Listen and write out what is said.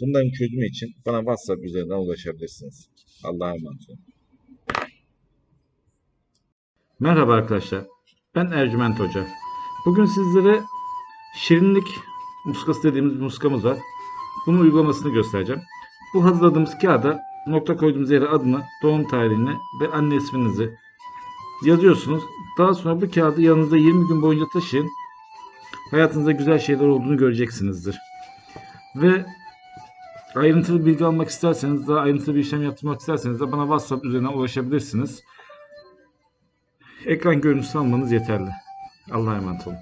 Bunların çözümü için bana WhatsApp üzerinden ulaşabilirsiniz. Allah'a emanet olun. Merhaba arkadaşlar. Ben Ercüment Hoca. Bugün sizlere şirinlik muskası dediğimiz muskamız var. Bunun uygulamasını göstereceğim. Bu hazırladığımız kağıda nokta koyduğumuz yere adını, doğum tarihini ve anne isminizi yazıyorsunuz. Daha sonra bu kağıdı yanınızda 20 gün boyunca taşıyın. Hayatınızda güzel şeyler olduğunu göreceksinizdir. Ve ayrıntılı bilgi almak isterseniz, daha ayrıntılı bir işlem yaptırmak isterseniz de bana WhatsApp üzerinden ulaşabilirsiniz. Ekran görüntüsü almanız yeterli. Allah'a emanet olun.